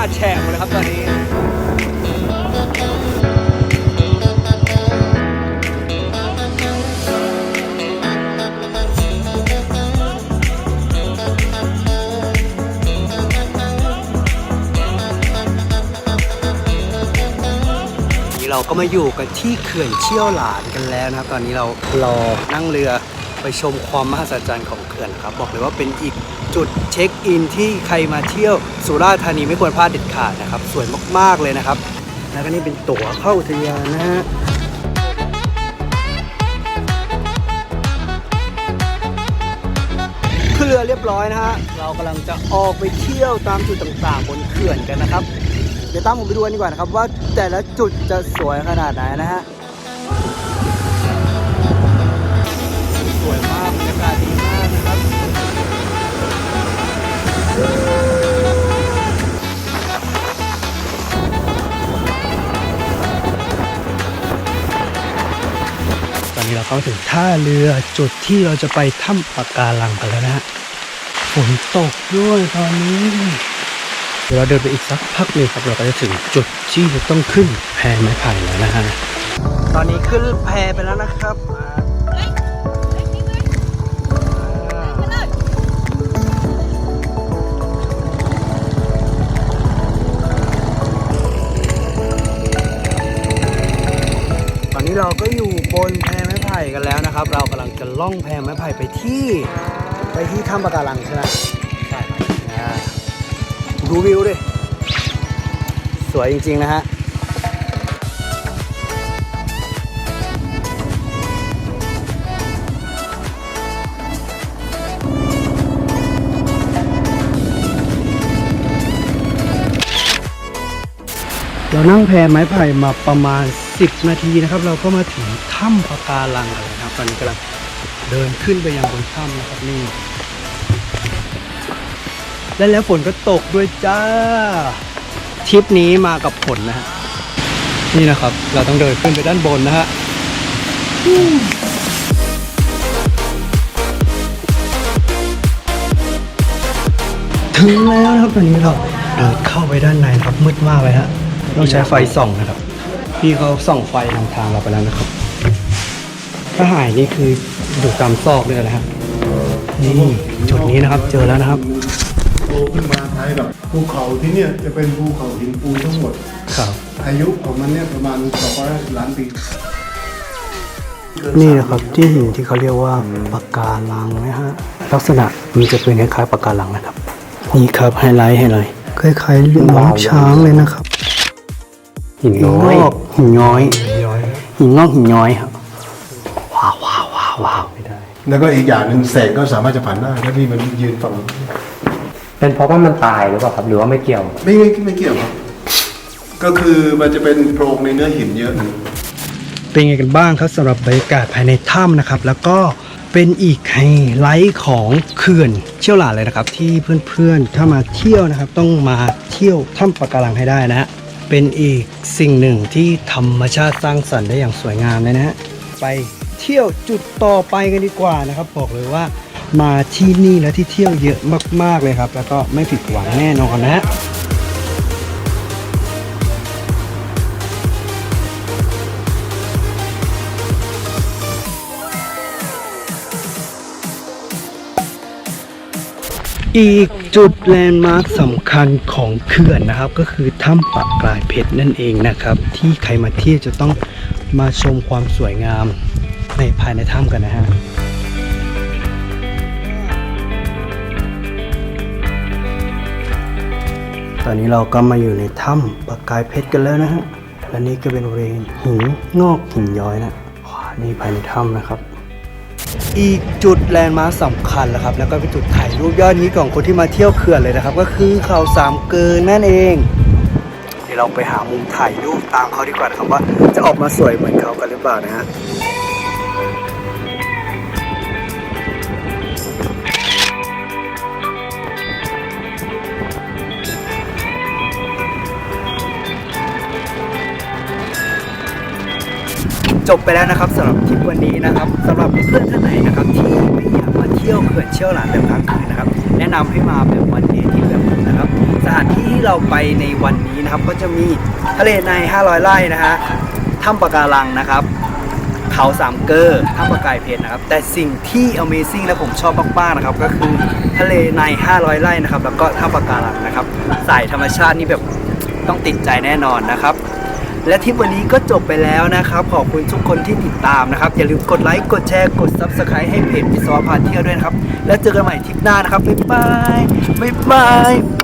าแฉะหมดเลยครับตอนนี้นี่เราก็มาอยู่กันที่เขื่อนเชี่ยวหลานกันแล้วนะครับ ตอนนี้เรารอนั่งเรือ ไปชมความมหัศจรรย์ของเขื่อนครับ บอกเลยว่าเป็นอีกจุดเช็คอินที่ใครมาเที่ยวสุราษฎร์ธานีไม่ควรพลาดเด็ดขาดนะครับ สวยมากๆเลยนะครับ แล้วก็นี่เป็นตั๋วเข้าอุทยานนะฮะขึ้นเรือเรียบร้อยนะฮะ เรากำลังจะออกไปเที่ยวตามจุดต่างๆ บนเขื่อนกันนะครับ เดี๋ยวตามผมไปดูกันดีกว่านะครับว่าแต่ละจุดจะสวยขนาดไหนนะฮะ เราเข้าถึงท่าเรือจุดที่เราจะไปถ้ำปะการังกันแล้วนะฮะฝนตกด้วยตอนนี้เดี๋ยวเราเดินไปอีกสักพักหนึ่งครับเราก็จะถึงจุดที่จะต้องขึ้นแพไม้ไผ่แล้วนะฮะตอนนี้ขึ้นแพไปแล้วนะครับตอนนี้เราก็อยู่บนแพ ผ่กันแล้วนะครับ เรากำลังจะล่องแพไม้ไผ่ไปที่ ไปที่ถ้ำปะการังใช่ไหมใช่ดูวิวดิ สวยจริง ๆ นะฮะเรานั่งแพไม้ไผ่มาประมาณ 10 นาทีนะครับ เราก็มาถึงถ้ำปะการังกันแล้วนะครับ ตอนนี้กำลังเดินขึ้นไปยังบนถ้ำนะครับนี่ และแล้วฝนก็ตกด้วยจ้าทริปนี้มากับฝนนะฮะนี่นะครับ เราต้องเดินขึ้นไปด้านบนนะฮะถึงแล้วนะครับตอนนี้เราเดินเข้าไปด้านในครับมืดมากเลยฮะต้องใช้ไฟส่องนะครับ พี่เขาส่องไฟนำทางเราไปแล้วนะครับ ถ้าหายนี่คืออยู่ตามซอกเลยนะครับ นี่จุดนี้นะครับเจอแล้วนะครับโตขึ้นมาท้ายแบบภูเขาที่เนี่ยจะเป็นภูเขาหินปูนทั้งหมด ครับ อายุของมันเนี่ยประมาณ250ล้านปีนี่นะครับที่หินที่เขาเรียกว่าปะการังนะฮะลักษณะมันจะเป็นคล้ายๆปะการังนะครับ นี่ครับไฮไลท์ให้เลยคล้ายๆน้องช้างเลยนะครับ หินงอกหินย้อย หินงอกหินย้อยครับว้าวว้าวว้าวว้าวไม่ได้ แล้วก็อีกอย่างหนึ่งแสงก็สามารถจะผ่านได้ถ้าพี่มันยืนฝั่งเป็นเพราะว่ามันตายหรือเปล่าครับหรือว่าไม่เกี่ยว ไม่ไม่ไม่เกี่ยวครับ ก็คือมันจะเป็นโพรงในเนื้อหินเยอะ เป็นไงกันบ้างครับสำหรับบรรยากาศภายในถ้ำนะครับ แล้วก็เป็นอีกไฮไลท์ของเขื่อนเชี่ยวหลานเลยนะครับ ที่เพื่อนๆถ้ามาเที่ยวนะครับ ต้องมาเที่ยวถ้ำปะการังให้ได้นะฮะ เป็นอีกสิ่งหนึ่งที่ธรรมชาติสร้างสรรค์ได้อย่างสวยงามเลยนะฮะไปเที่ยวจุดต่อไปกันดีกว่านะครับ บอกเลยว่ามาที่นี่แล้วที่เที่ยวเยอะมากๆเลยครับ แล้วก็ไม่ผิดหวังแน่นอนนะฮะ อีกจุดแลนด์มาร์คสำคัญของเขื่อนนะครับ ก็คือถ้ำปากกลายเพชรนั่นเองนะครับ ที่ใครมาเที่ยวจะต้องมาชมความสวยงามในภายในถ้ำกันนะฮะตอนนี้เราก็มาอยู่ในถ้ำปากกายเพชรกันแล้วนะฮะและนี่ก็เป็นบริเวณหินงอกหินย้อยนะนี่ภายในถ้ำนะครับ อีกจุดแลนด์มาร์คสำคัญแล้วครับ แล้วก็เป็นจุดถ่ายรูปยอดนี้ของคนที่มาเที่ยวเขื่อนเลยนะครับ ก็คือเขาสามเกินนั่นเอง เดี๋ยวเราไปหามุมถ่ายรูปตามเขาดีกว่านะครับว่าจะออกมาสวยเหมือนเขากันหรือเปล่านะฮะ จบไปแล้วนะครับสำหรับทริปวันนี้นะครับสำหรับเพื่อนท่านไหนนะครับที่ไม่อยากมาเที่ยวเขื่อนเชี่ยวหลานแบบค้างคืนนะครับ แนะนำให้มาแบบวันเดย์ที่แบบผมนะครับ สถานที่ที่เราไปในวันนี้นะครับ ก็จะมีทะเลใน 500 ไร่นะฮะถ้ำปะการังนะครับเขาสามเกอร์ถ้ำปะกายเพชรนะครับ แต่สิ่งที่ Amazing และผมชอบมากๆนะครับ ก็คือทะเลใน 500 ไร่นะครับ แล้วก็ถ้ำปะการังนะครับ สายธรรมชาตินี่แบบต้องติดใจแน่นอนนะครับ และทิปวันนี้ก็จบไปแล้วนะครับ ขอบคุณทุกคนที่ติดตามนะครับ อย่าลืมกดไลค์กดแชร์กด Subscribe ให้เพจวิศวะพาเที่ยวด้วยนะครับ แล้วเจอกันใหม่ทริปหน้านะครับบ๊ายบายบ๊ายบาย